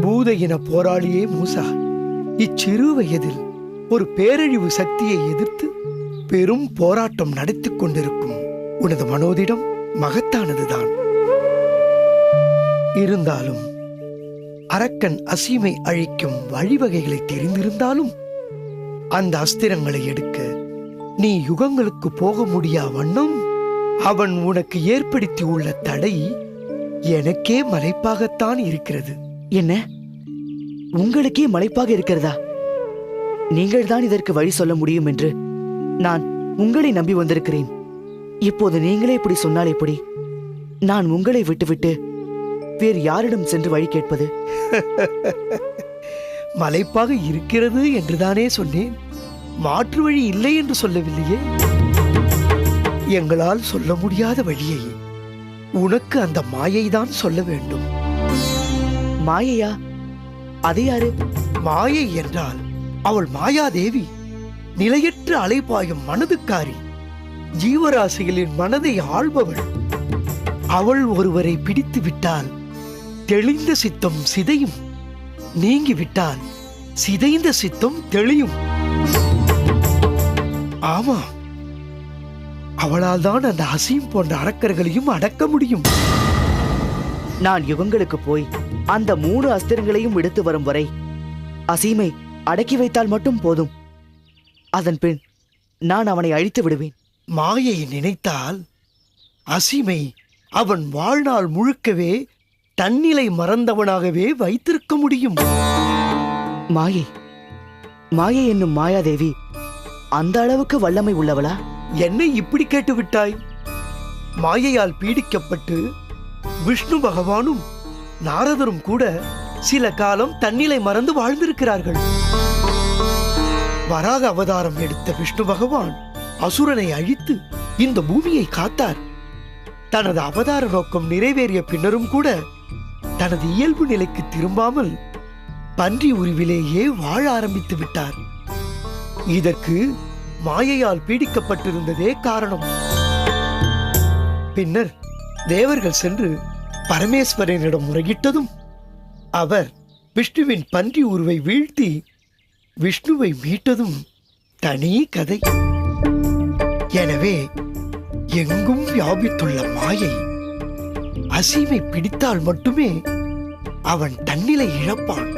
பூத இன போராளியே மூசா. இச்சிறு வயதில் ஒரு பேரழிவு சக்தியை எதிர்த்து பெரும் போராட்டம் நடத்திக் கொண்டிருக்கும் உனது மனோதிடம் மகத்தானதுதான். இருந்தாலும் அரக்கன் அசீமை அழிக்கும் வழிவகைகளை தெரிந்திருந்தாலும் அந்த அஸ்திரங்களை எடுக்க நீ யுகங்களுக்கு போக முடியா வண்ணம்? அவன் உனக்கு ஏற்படுத்தியுள்ள தடை எனக்கே மலைப்பாகத்தான் இருக்கிறது. என்ன? உங்களுக்கே மலைப்பாக இருக்கிறதா? நீங்கள் தான் இதற்கு வழி சொல்ல முடியும் என்று நான் உங்களை நம்பி வந்திருக்கிறேன். இப்போது நீங்களே இப்படி சொன்னால் எப்படி? நான் உங்களை விட்டுவிட்டு வேறு யாரிடம் சென்று வழி கேட்பது? மலைப்பாக இருக்கிறது என்றுதானே சொன்னேன். மாற்று வழி இல்லை என்று சொல்லவில்லையே. எங்களால் சொல்ல முடியாத வழியை உனக்கு அந்த மாயைதான் சொல்ல வேண்டும். மாயையா? அது யாரு? மாயை என்றால் அவள் மாயாதேவி நிலையற்ற அலைபாயும் மனதுக்காரி ஜீவராசிகளின் மனதை ஆள்பவள். அவள் ஒருவரை பிடித்து விட்டால் தெளிந்த சித்தம் சிதையும் நீங்கி விட்டால் சிதைந்த சித்தம் தெளியும். ஆமா அவளால் தான் அந்த அசீம் போன்ற அரக்கர்களையும் அடக்க முடியும். நான் யுகங்களுக்கு போய் அந்த மூணு அஸ்திரங்களையும் எடுத்து வரும் வரை அசீமை அடக்கி வைத்தால் மட்டும் போதும். அதன் பின் நான் அவனை அழித்து விடுவேன். மாயை நினைத்தால் அசீமை அவன் வாழ்நாள் முழுக்கவே தன்னிலை மறந்தவனாகவே வைத்திருக்க முடியும். மாயை மாயை என்னும் மாயாதேவி அந்த அளவுக்கு வல்லமை உள்ளவளா? என்னை இப்படி கேட்டு விட்டாய் மாயையால் பீடிக்கப்பட்டு விஷ்ணு பகவானும் நாரதரும் கூட சில காலம் தன்னிலை மறந்து வாழ்ந்திருக்கிறார்கள். வராக அவதாரம் எடுத்த விஷ்ணு பகவான் அசுரனை அழித்து இந்த பூமியை காத்தார். தனது அவதார நோக்கம் நிறைவேறிய பின்னரும் கூட தனது இயல்பு நிலைக்கு திரும்பாமல் பன்றி உருவிலேயே வாழ ஆரம்பித்து விட்டார். இதற்கு மாயையால் பீடிக்கப்பட்டிருந்ததே காரணம். பின்னர் தேவர்கள் சென்று பரமேஸ்வரனிடம் முறையிட்டதும் அவர் விஷ்ணுவின் பன்றி உருவை வீழ்த்தி விஷ்ணுவை மீட்டதும் தனி கதை. எனவே எங்கும் வியாபித்துள்ள மாயை அசீமை பிடித்தால் மட்டுமே அவன் தன்னிலை இழப்பான்.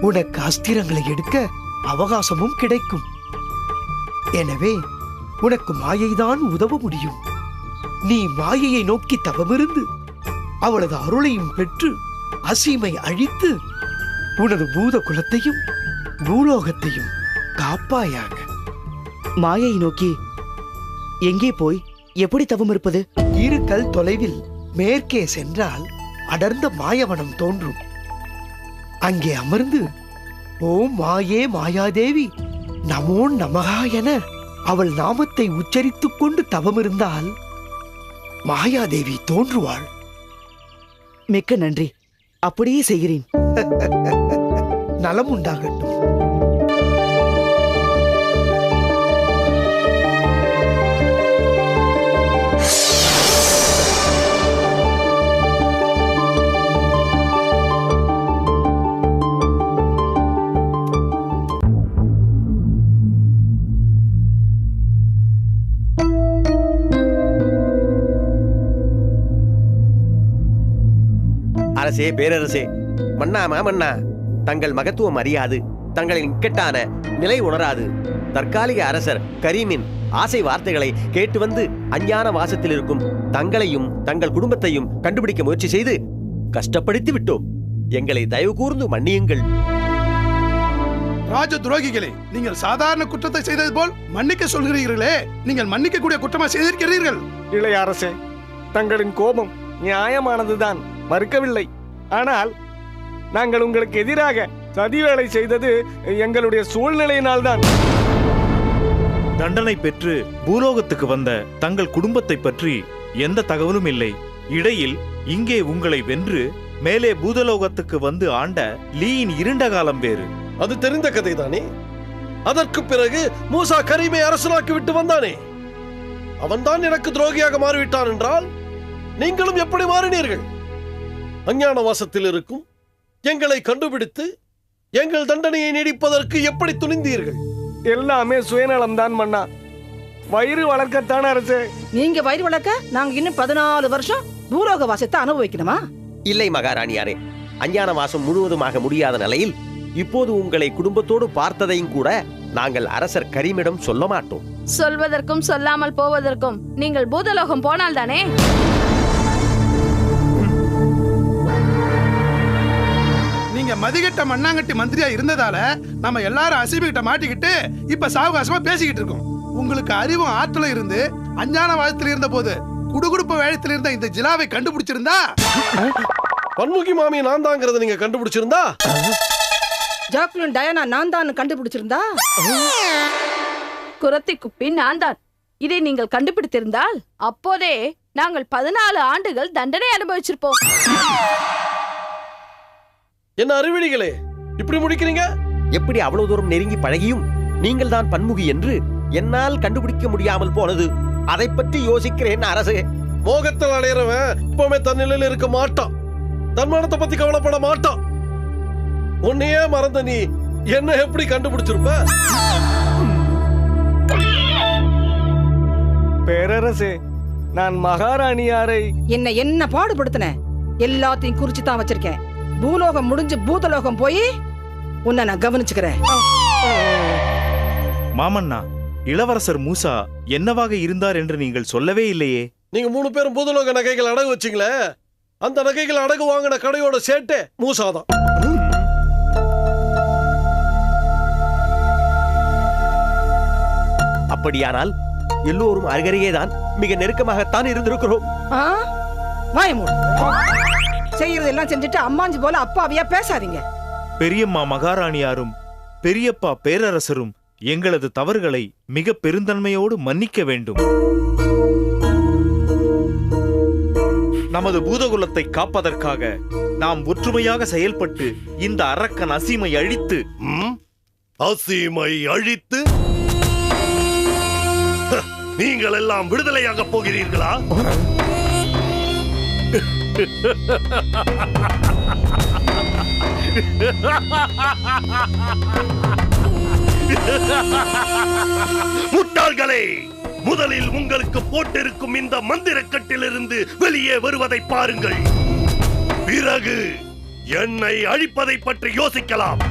உனக்கு அஸ்திரங்களை எடுக்க அவகாசமும் கிடைக்கும். எனவே உனக்கு மாயைதான் உதவ முடியும். நீ மாயையை நோக்கி தவமிருந்து அவளது அருளையும் பெற்று அசீமை அழித்து உனது பூத குலத்தையும் பூலோகத்தையும் காப்பாயாக. மாயை நோக்கி எங்கே போய்? எப்படி தவம் இருப்பது இரு கல் தொலைவில் மேற்கே சென்றால் அடர்ந்த மாயவனம் தோன்றும். அங்கே அமர்ந்து ஓம் மாயே மாயாதேவி நமோ நமகா என அவள் நாமத்தை உச்சரித்துக் கொண்டு தவமிருந்தால் மாயாதேவி தோன்றுவாள். மிக்க நன்றி. அப்படியே செய்கிறேன். நலம் உண்டாகட்டும். அரசே பேரரசே. மன்னா? மாமன்னா தங்கள் மகத்துவம் அறியாது. தங்களின் இக்கட்டான நிலை உணராது. தற்காலிக அரசர் கரீமின் ஆசை வார்த்தைகளை கேட்டு வந்து அஞ்ஞான வாசத்தில் இருக்கும் தங்களையும் தங்கள் குடும்பத்தையும் கண்டுபிடிக்க முயற்சி செய்து கஷ்டப்படுத்தி விட்டோம். எங்களை தயவு கூர்ந்து மன்னியுங்கள். ராஜ துரோகிகளே நீங்கள் சாதாரண குற்றத்தை செய்தது போல் மன்னிக்க சொல்கிறீர்களே. நீங்கள் மன்னிக்க கூடிய குற்றமா செய்திருக்கிறீர்கள்? இளைய அரசே தங்களின் கோபம் நியாயமானதுதான். மறுக்கவில்லை. ஆனால் நாங்கள் உங்களுக்கு எதிராக சதி வேலை செய்தது எங்களுடைய சூழ்நிலையினால்தான். தண்டனை பெற்று பூலோகத்துக்கு வந்த தங்கள் குடும்பத்தை பற்றி எந்த தகவலும் இல்லை. இடையில் இங்கே உங்களை வென்று மேலே பூதலோகத்துக்கு வந்து ஆண்ட லீயின் இருண்ட காலம் வேறு. அது தெரிந்த கதைதானே? அதற்கு பிறகு மூசா கரீமை அரசனாக்கி விட்டு வந்தானே? அவன்தான் எனக்கு துரோகியாக மாறிவிட்டான் என்றால் நீங்களும் எப்படி மாறினீர்கள்? அஞ்ஞான வாசத்தில் இருக்கும். எங்களை கண்டுபிடித்து எங்கள் தண்டனையை நீடிப்பதற்கு எப்படி துணிந்தீர்கள்? எல்லாமே சுயநலம்தான் மன்னா. வயிறு வளர்க்கத்தான் அரசே. நீங்க வயிறு வளர்க்க நாங்க இன்னும் பதினாலு வருஷம் பூலோக வாசத்தை அனுபவிக்கணுமா? இல்லை மகாராணியாரே அஞ்ஞான வாசம் முழுவதுமாக முடியாத நிலையில் இப்போது உங்களை குடும்பத்தோடு பார்த்ததையும் கூட நாங்கள் அரசர் கரீமிடம் சொல்ல மாட்டோம். சொல்வதற்கும் சொல்லாமல் போவதற்கும் நீங்கள் பூதலோகம் போனால் தானே மதிகட்ட மண்ணாங்கட்டி மந்திரியா இருந்ததால நம்ம எல்லாரும் அசீபி கிட்ட மாட்டிக்கிட்டு இப்ப சாவகாசமா பேசிக்கிட்டு இருக்கோம். உங்களுக்கு அறிவும் ஆற்றலும் இருந்து அஞ்ஞான வாதத்தில் இருந்த போது குடுகுடுப்பு வேழத்தில் இருந்த இந்த ஜிலாவை கண்டுபிடிச்சிருந்தா? பன்முகி மாமி நான் தாங்கிறத நீங்க கண்டுபிடிச்சிருந்தா? ஜாக்லின் டயானா நான் தான் கண்டுபிடிச்சிருந்தா? குரத்தி குப்பி நான் தான் இதை நீங்கள் கண்டுபிடித்திருந்தால் அப்போதே நாங்கள் பதினாலு ஆண்டுகள் தண்டனை அனுபவிச்சிருப்போம். என்ன அறிவிடிகளே இப்படி முடிக்கிறீங்க? எப்படி அவ்வளவு தூரம் நெருங்கி பழகியும்? நீங்கள் தான் பன்முகி என்று என்னால் கண்டுபிடிக்க முடியாமல் போனது. அதை பற்றி யோசிக்கிறேன் அரசே. மோகத்தில் அடையிறவன் இப்பவுமே தன்னிலையில் இருக்க மாட்டான். தன்மானத்தை பத்தி கவலைப்பட மாட்டான். உன்னையே மறந்த நீ என்ன எப்படி கண்டுபிடிச்சிருப்ப? பேரரசே நான் மகாராணியாரை என்ன என்ன பாடுபடுத்தின? எல்லாத்தையும் குறிச்சு தான் வச்சிருக்கேன். பூலோகம் முடிஞ்சு பூதலோகம் போய் உன்னை நான் கவனிச்சுக்கிறேன். மாமன்னா இளவரசர் மூசா என்னவாக இருந்தார் என்று நீங்கள் சொல்லவே இல்லையே. நீங்க மூணு பேரும் பூதலோக நகைகள் அடகு வச்சீங்களே? அந்த நகைகள் அடகு வாங்கின கடையோட சேட்டே மூசாதான். அப்படியானால் எல்லோரும் அருகருகே தான் மிக நெருக்கமாகத்தான் இருந்திருக்கிறோம். ஆ? செய்யறதெல்லாம் செஞ்சுட்டு அம்மாஞ்சி போல அப்பாவியா பேசாதீங்க. பெரியம்மா மகாராணியாரும் பெரியப்பா பேரரசரும் எங்களது தவறுகளை மிக பெருந்தன்மையோடு மன்னிக்க வேண்டும். நமது பூதகுலத்தை காப்பதற்காக நாம் ஒற்றுமையாக செயல்பட்டு இந்த அரக்கன் அசீமை அழித்து? அசீமை அழித்து? நீங்கள் எல்லாம் விடுதலையாக போகிறீர்களா? முட்டாள்களே முதலில் உங்களுக்கு போட்டிருக்கும் இந்த மந்திரக்கட்டிலிருந்து வெளியே வருவதை பாருங்கள். பிறகு என்னை அழிப்பதை பற்றி யோசிக்கலாம்.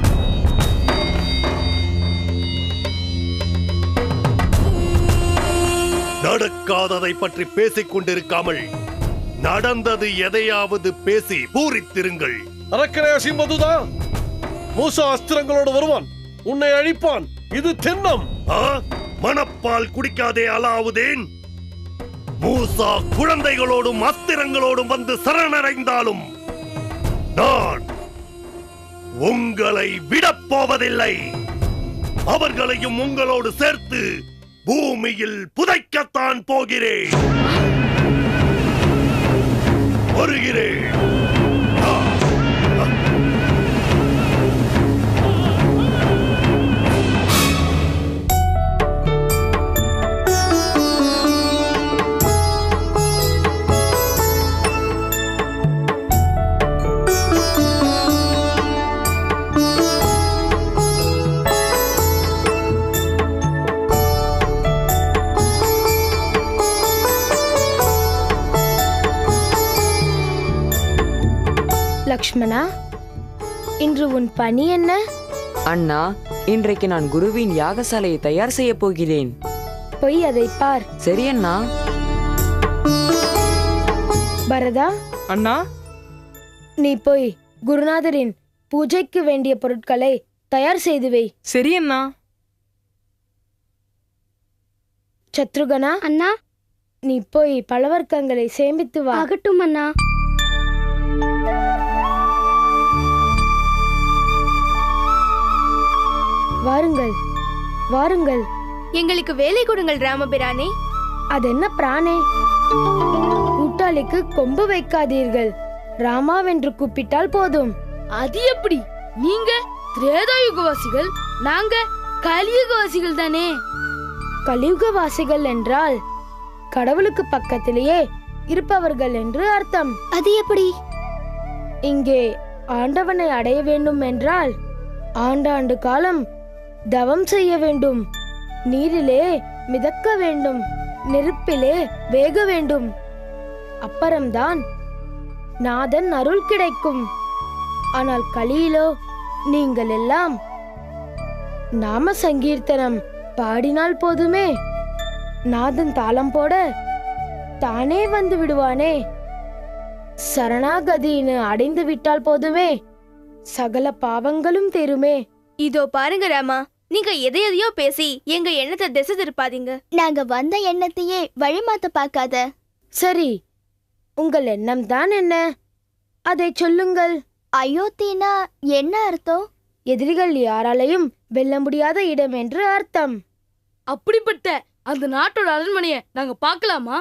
நடக்காததை பற்றி பேசிக் கொண்டிருக்காமல் நடந்தது எதையாவது பேசி பூரித்திருங்கள். அரக்கனே சிம்பதுதான் மூசா அஸ்திரங்களோடு வருவான். உன்னை அழிப்பான். இது ஆ? மணப்பால் குடிக்காதே அலாவுதேன். மூசா குழந்தைகளோடும் அஸ்திரங்களோடும் வந்து சரணடைந்தாலும் நான் உங்களை விடப் போவதில்லை அவர்களையும் உங்களோடு சேர்த்து பூமியில் புதைக்கத்தான் போகிறேன். வருகிறேன். லக்ஷ்மணா இன்று உன் பணி என்ன? அண்ணா இன்றைக்கு நான் குருவின் யாகசாலையை தயார் செய்ய போகிறேன். போய் அதை பார். சரி அண்ணா. பரதா அண்ணா. நீ போய் குருநாதரின் பூஜைக்கு வேண்டிய பொருட்களை தயார் செய்து வை. சரி அண்ணா. சத்ருகனா அண்ணா. நீ போய் பழவர்க்கங்களை சேமித்து வா. ஆகட்டும் அண்ணா. வாருங்கள். வாருங்கள். எங்களுக்கு வேலை கொடுங்கள் ராமபிரானே. அதென்ன பிரானே கூட்டாளிக்கு கொம்பு வைக்காதீர்கள். ராமாவென்று கூப்பிட்டால் போதும். அது எப்படி? நீங்க திரேதாயுகவாசிகள் நாங்க கலியுகவாசிகள் தானே? கலியுகவாசிகள் என்றால் கடவுளுக்கு பக்கத்திலேயே இருப்பவர்கள் என்று அர்த்தம். அது எப்படி? இங்கே ஆண்டவனை அடைய வேண்டும் என்றால் ஆண்டாண்டு காலம் தவம் செய்ய வேண்டும். நீரிலே மிதக்க வேண்டும். நெருப்பிலே வேக வேண்டும். அப்புறம்தான் நாதன் அருள் கிடைக்கும். ஆனால் கலியிலோ நீங்கள் எல்லாம் நாம சங்கீர்த்தனம் பாடினால் போதுமே. நாதன் தாளம் போட தானே வந்து விடுவானே. சரணாகதின்னு அடைந்து விட்டால் போதுமே. சகல பாவங்களும் தேருமே. இதோ பாருங்க ராமா. நீங்க எதை எதையோ பேசி எங்க எண்ணத்தை திசை திருப்பாதீங்க. நாங்க வந்த எண்ணத்தையே வழிமாத்த பார்க்காத. சரி உங்கள் எண்ணம் தான் என்ன? அதை சொல்லுங்கள். அயோத்தினா என்ன அர்த்தம்? எதிரிகள் யாராலையும் வெல்ல முடியாத இடம் என்று அர்த்தம். அப்படிப்பட்ட அந்த நாட்டோட அரண்மனையை நாங்க பார்க்கலாமா?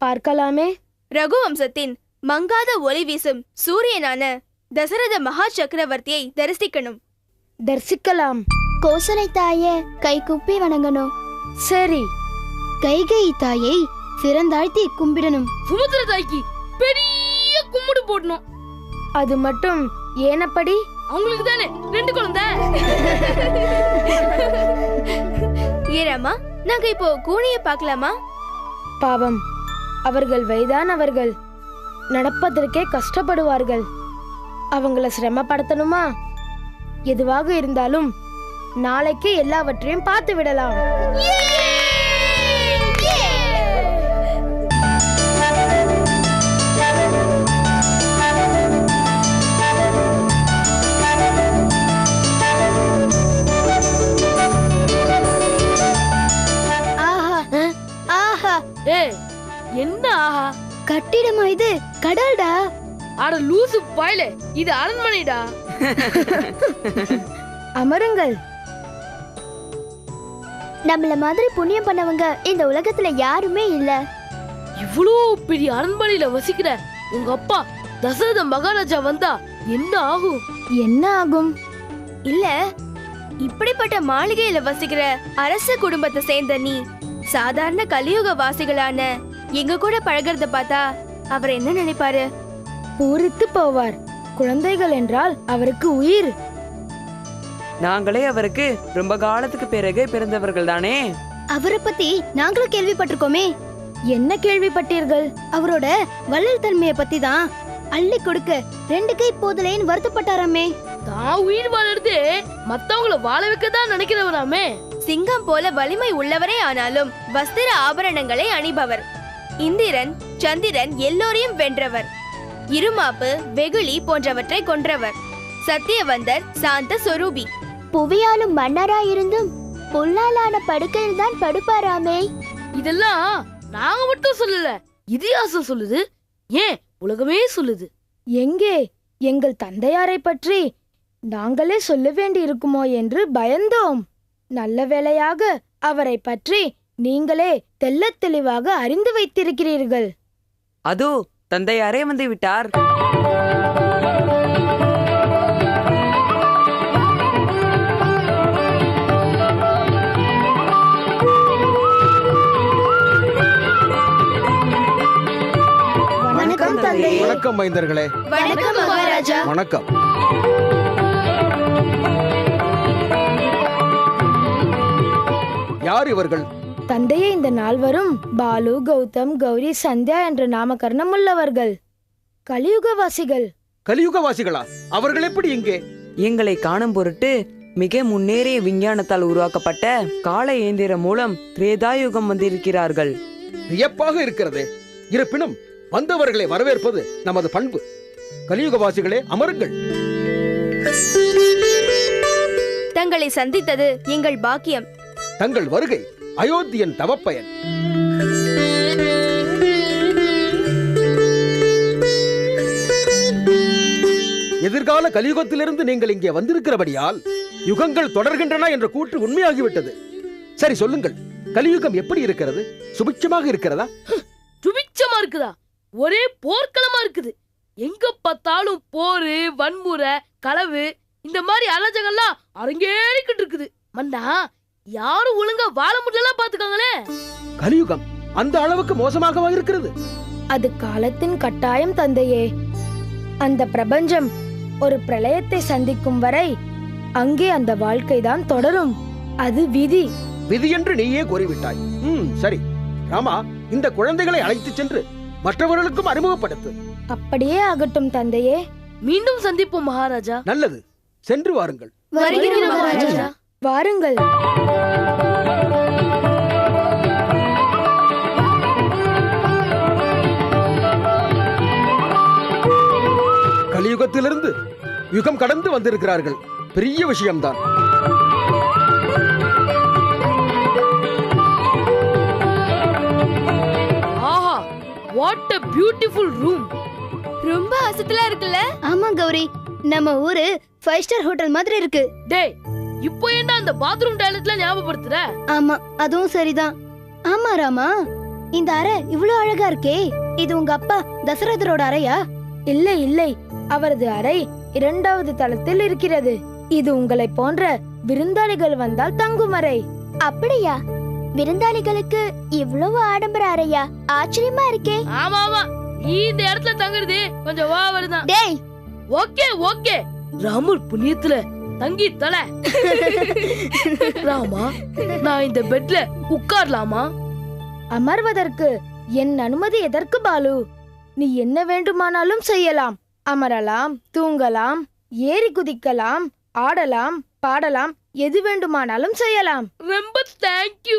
பார்க்கலாமே. ரகுவம்சத்தின் மங்காத ஒளி வீசும் சூரியனான தசரத மகா சக்கரவர்த்தியை தரிசிக்கணும். தரிசிக்கலாம். கோசலை தாய கை குப்பி வணங்கணும் சரி. கைகை தாயை சிறந்தாழ்த்தி கும்பிடணும். சுமுத்திர தாய்க்கு பெரிய கும்பிடு போடணும். அது மட்டும் ஏனப்படி? அவங்களுக்கு தானே ரெண்டு குழந்தை. ஏராமா நாங்க இப்போ கூனிய பார்க்கலாமா? பாவம். அவர்கள் வயதானவர்கள். நடப்பதற்கே கஷ்டப்படுவார்கள். அவங்கள சிரமப்படுத்தணுமா? எதுவாக இருந்தாலும் நாளைக்கு எல்லாவற்றையும் பார்த்து விடலாம். ஆஹா ஆஹா ஏய் என்ன ஆஹா? கட்டிடமா இது? கடல்டா? அட லூசு பாயலே இது அரண்மனைடா? அமருங்கள். நம்மள மாதிரி புண்ணியம் பண்ணவங்க இந்த உலகத்துல யாருமே இல்ல. இவ்வளோ பெரிய அரண்மனையில வசிக்கிற உங்க அப்பா தசரத மகாராஜா வந்தா என்ன ஆகும்? என்ன ஆகும்? இல்ல இப்படிப்பட்ட மாளிகையில வசிக்கிற அரச குடும்பத்தை சேர்ந்த நீ சாதாரண கலியுக வாசிகளான எங்க கூட பழகிறத பார்த்தா அவர் என்ன நினைப்பாரு? பூரித்து போவார். குழந்தைகள் என்றால் அவருக்கு உயிர். நாங்களே அவருக்கு ரொம்ப காலத்துக்கு பிறகு பிறந்தவர்கள் தானே? அவரை பத்தி நாங்களும் கேள்விப்பட்டிருக்கோமே. என்ன கேள்விப்பட்டீர்கள்? அவரோட வள்ளல் தன்மையை பத்தி தான் அள்ளி கொடுக்க ரெண்டு கை போதலேன்னு வருத்தப்பட்டாராமே. தான் உயிர் வாழறது மத்தவங்கள வாழ வைக்க தான் நினைக்கிறவராமே. சிங்கம் போல வலிமை உள்ளவரே ஆனாலும் வஸ்திர ஆபரணங்களை அணிபவர். இந்திரன் சந்திரன் எல்லோரையும் வென்றவர். இருமாப்பு வெகுளி போன்றவற்றை கொன்றவர். சத்தியவந்தர் சாந்த சொரூபி. புவியாலும் மன்னராயிருந்தும் புல்லாலான படுக்கையில் தான் படுப்பாராமே. இதெல்லாம் நாங்க மட்டும் சொல்லல இதிகாசம் சொல்லுது ஏன் உலகமே சொல்லுது. எங்கே எங்கள் தந்தையாரை பற்றி நாங்களே சொல்ல வேண்டி இருக்குமோ என்று பயந்தோம். நல்ல வேளையாக அவரை பற்றி நீங்களே தெள்ளத் தெளிவாக அறிந்து வைத்திருக்கிறீர்கள். அதோ தந்தையாரே வந்து விட்டார். வணக்கம் மைந்தர்களே. வணக்கம் மகாராஜா. வணக்கம். யார் இவர்கள்? தந்தையே இந்த நால்வரும் பாலு கௌதம் கௌரி சந்தியா என்ற நாமகரணம் உள்ளவர்கள். கலியுகவாசிகள். கலியுகவாசிகளா? அவர்கள் எப்படி இங்கே? எங்களை காணும் பொருட்டு மிக முன்னேறிய விஞ்ஞானத்தால் உருவாக்கப்பட்ட கால இயந்திரம் மூலம் திரேதாயுகம் வந்திருக்கிறார்கள். வியப்பாக இருக்கிறது. இருப்பினும் வந்தவர்களை வரவேற்பது நமது பண்பு. கலியுகவாசிகளே அமருங்கள். தங்களை சந்தித்தது எங்கள் பாக்கியம். தங்கள் வருகை அயோத்தியன் தவப்பயன். எதிர்கால கலியுகத்திலிருந்து நீங்கள் இங்கே வந்திருக்கிறபடியால் யுகங்கள் தொடர்கின்றன என்ற கூற்று உண்மையாகிவிட்டது. சரி சொல்லுங்கள். கலியுகம் எப்படி இருக்கிறது? சுபிட்சமாக இருக்கிறதா? துபிச்சமா இருக்குதா? ஒரே போர்க்களமா இருக்குது. எங்க பார்த்தாலும் போரு வன்முறை களவு இந்த மாதிரி அலஜங்கள்லாம் அரங்கேறிக்கிட்டு இருக்குது. மன்னா யாரும் ஒழுங்கா வாழ முடியல பாத்துக்கோங்களேன் கலியுகம் அந்த அளவுக்கு மோசமாகவா இருக்கிறது? அது காலத்தின் கட்டாயம் தந்தையே. அந்த பிரபஞ்சம் ஒரு பிரளயத்தை சந்திக்கும் வரை அங்கே அந்த வாழ்க்கைதான் தொடரும். அது விதி. விதி என்று நீயே கூறிவிட்டாய். ம் சரி. ராமா இந்த குழந்தைகளை அழைத்துச் சென்று மற்றவர்களுக்கும் அறிமுகப்படுத்து. அப்படியே ஆகட்டும் தந்தையே. மீண்டும் சந்திப்போம் மகாராஜா. நல்லது. சென்று வாருங்கள். வாருங்கள். கலியுகத்திலிருந்து யுகம் கடந்து வந்திருக்கிறார்கள். பெரிய விஷயம்தான். வாட் a பியூட்டிஃபுல் ரூம் ரொம்ப அசத்தலா இருக்குல்ல? ஆமா கௌரி. நம்ம ஊரு ஃபைவ் ஸ்டார் ஹோட்டல் மாதிரி இருக்கு. டேய் இப்போ என்ன அந்த பாத்ரூம் டாய்லெட்ல ஞாபகப்படுத்துற? ஆமா அதுவும் சரிதான். ஆமா ராமா. இந்த அறை இவ்வளவு அழகா இருக்கே. இது உங்க அப்பா தசரதரோட அறையா? இல்லை இல்லை. அவரது அறை இரண்டாவது தளத்தில் இருக்கிறது. இது உங்களை போன்ற விருந்தாளிகள் வந்தால் தங்கும் அறை. அப்படியா? விருந்தாளிகளுக்கு இவ்வளவு ஆடம்பர அறையா? ஆச்சரியமா இருக்கே. ஆமா ஆமா. நீ இந்த இடத்துல தங்குறது கொஞ்சம் வா வருதான் டேய். Okay okay. ராமர் புண்ணியத்துல தங்கி தல. ராமா நான் இந்த பெட்ல உட்காரலாமா? அமர்வதற்கு என் அனுமதி எதற்கு பாலு? நீ என்ன வேண்டுமானாலும் செய்யலாம். அமரலாம் தூங்கலாம் ஏறி குதிக்கலாம் ஆடலாம் பாடலாம் எது வேண்டுமானாலும் செய்யலாம். ரொம்ப தேங்க்யூ